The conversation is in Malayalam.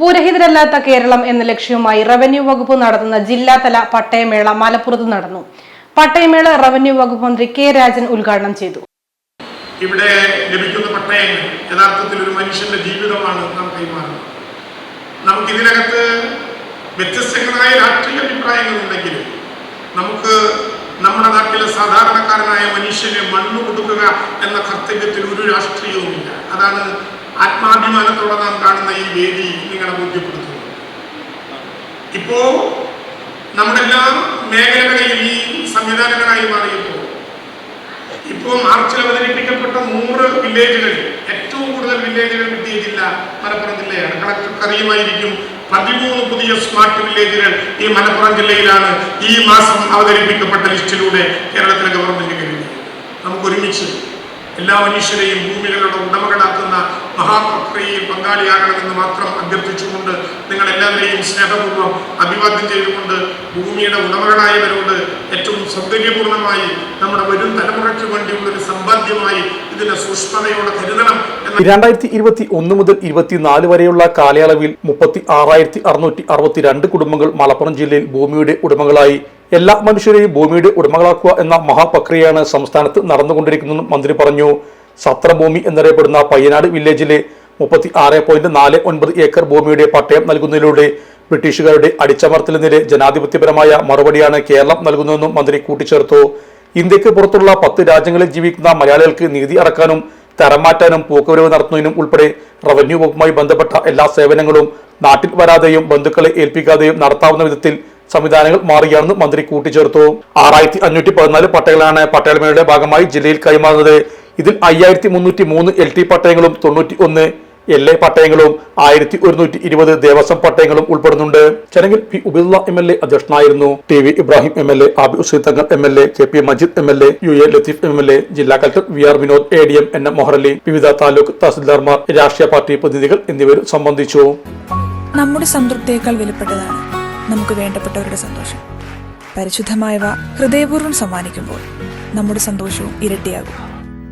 ഭൂരഹിതരല്ലാത്ത കേരളം എന്ന ലക്ഷ്യവുമായി റവന്യൂ വകുപ്പ് നടത്തുന്ന ജില്ലാതല പട്ടയമേള മലപ്പുറത്ത് നടന്നു. പട്ടയമേള റവന്യൂ വകുപ്പ് മന്ത്രി കെ രാജൻ ഉദ്ഘാടനം ചെയ്തു. ഇവിടെ ലഭിക്കുന്ന പട്ടയങ്ങൾ യഥാർത്ഥത്തിൽ ഒരു മനുഷ്യന്റെ ജീവിതമാണ് നാം കൈമാറുന്നത്. നമുക്ക് ഇതിനകത്ത് വ്യത്യസ്തങ്ങളായ രാഷ്ട്രീയ അഭിപ്രായങ്ങളുണ്ടെങ്കിലും നമുക്ക് നമ്മുടെ നാട്ടിലെ സാധാരണക്കാരനായ മനുഷ്യനെ മണ്ണ് കൊടുക്കുക എന്ന കർത്തവ്യത്തിൽ ഒരു രാഷ്ട്രീയവുമില്ല. അതാണ് ആത്മാഭിമാനത്തോടെ വേദി നിങ്ങളെ ബോധ്യപ്പെടുത്തുന്നു. ഇപ്പോ നമ്മുടെ എല്ലാ മേഖലകളിലും ഈ സംവിധാനങ്ങളായി മാറിയപ്പോൾ ഇപ്പോൾ മാർച്ചിൽ അവതരിപ്പിക്കപ്പെട്ട നൂറ് വില്ലേജുകളിൽ ഏറ്റവും കൂടുതൽ വില്ലേജുകൾ കിട്ടിയ ജില്ല മലപ്പുറം ജില്ലയാണ്. കളക്ടർക്ക് അറിയുമായിരിക്കും പതിമൂന്ന് പുതിയ സ്മാർട്ട് വില്ലേജുകൾ ഈ മലപ്പുറം ജില്ലയിലാണ് ഈ മാസം അവതരിപ്പിക്കപ്പെട്ട ലിസ്റ്റിലൂടെ കേരളത്തിലെ ഗവൺമെന്റ് കഴിഞ്ഞത് നമുക്ക് ഒരുമിച്ച് എല്ലാ മനുഷ്യരെയും ഭൂമികളുടെ ഉടമകളാക്കുന്ന പങ്കാളിയാകണമെന്ന് മാത്രം അഭ്യർത്ഥിച്ചുകൊണ്ട് നിങ്ങൾ എല്ലാവരെയും സ്നേഹപൂർവം അഭിവാദ്യം ചെയ്തുകൊണ്ട് ഭൂമിയുടെ ഉടമകളായവരോട് ഏറ്റവും സൗകര്യപൂർണമായി നമ്മുടെ വരും തലമുറയ്ക്ക് വേണ്ടിയുള്ള ഒരു സമ്പാദ്യമായി ഇതിനെ സൂക്ഷ്മതയോടെ കരുതണം രണ്ടായിരത്തി ഇരുപത്തി ഒന്ന് മുതൽ ഇരുപത്തിനാല് വരെയുള്ള കാലയളവിൽ മുപ്പത്തി ആറായിരത്തി അറുന്നൂറ്റി അറുപത്തിരണ്ട് കുടുംബങ്ങൾ മലപ്പുറം ജില്ലയിൽ ഭൂമിയുടെ ഉടമകളായി. എല്ലാ മനുഷ്യരെയും ഭൂമിയുടെ ഉടമകളാക്കുക എന്ന മഹാപ്രക്രിയയാണ് സംസ്ഥാനത്ത് നടന്നുകൊണ്ടിരിക്കുന്നതെന്നും മന്ത്രി പറഞ്ഞു. സത്രഭൂമി എന്നറിയപ്പെടുന്ന പയ്യനാട് വില്ലേജിലെ മുപ്പത്തി ആറ് പോയിന്റ് നാല് ഒൻപത് ഏക്കർ ഭൂമിയുടെ പട്ടയം നൽകുന്നതിലൂടെ ബ്രിട്ടീഷുകാരുടെ അടിച്ചമർത്തലിനെതിരെ ജനാധിപത്യപരമായ മറുപടിയാണ് കേരളം നൽകുന്നതെന്നും മന്ത്രി കൂട്ടിച്ചേർത്തു. ഇന്ത്യയ്ക്ക് പുറത്തുള്ള പത്ത് രാജ്യങ്ങളിൽ ജീവിക്കുന്ന മലയാളികൾക്ക് നീതി അറക്കാനും തരം മാറ്റാനും പോക്കുവരവ് നടത്തുന്നതിനും ഉൾപ്പെടെ റവന്യൂ വകുപ്പുമായി ബന്ധപ്പെട്ട എല്ലാ സേവനങ്ങളും നാട്ടിൽ വരാതെയും ബന്ധുക്കളെ ഏൽപ്പിക്കാതെയും നടത്താവുന്ന വിധത്തിൽ സംവിധാനങ്ങൾ മാറുകയാണെന്ന് മന്ത്രി കൂട്ടിച്ചേർത്തു. ആറായിരത്തി അഞ്ഞൂറ്റി പതിനാല് പട്ടയങ്ങളാണ് പട്ടയമേളയുടെ ഭാഗമായി ജില്ലയിൽ കൈമാറുന്നത്. ഇതിൽ അയ്യായിരത്തി മുന്നൂറ്റി മൂന്ന് എൽ ടി പട്ടയങ്ങളും തൊണ്ണൂറ്റി ഒന്ന് എൽ എ പട്ടയങ്ങളും ആയിരത്തി ഒരുന്നൂറ്റി ഇരുപത് ദേവസ്വം പട്ടയങ്ങളും ഉൾപ്പെടുന്നുണ്ട്. ചടങ്ങിൽ P Ubaidullah M L A അധ്യക്ഷനായിരുന്നു. T V Ibrahim M L A Abid Hussain Thangal M L A K P Majeed M L A U A Latheef M L A ജില്ലാ collector V R Vinod A D M N M Meharali വിവിധ താലൂക്ക് തഹസിൽദാർമാർ രാഷ്ട്രീയ പാർട്ടി പ്രതിനിധികൾ എന്നിവർ സംബന്ധിച്ചു. നമ്മുടെ സംതൃപ്തിയേക്കാൾ വിലപ്പെട്ടതാണ് നമുക്ക് വേണ്ടപ്പെട്ടവരുടെ സന്തോഷം. പരിശുദ്ധമായവ ഹൃദയപൂർവം സമ്മാനിക്കുമ്പോൾ നമ്മുടെ സന്തോഷവും ഇരട്ടിയാകും.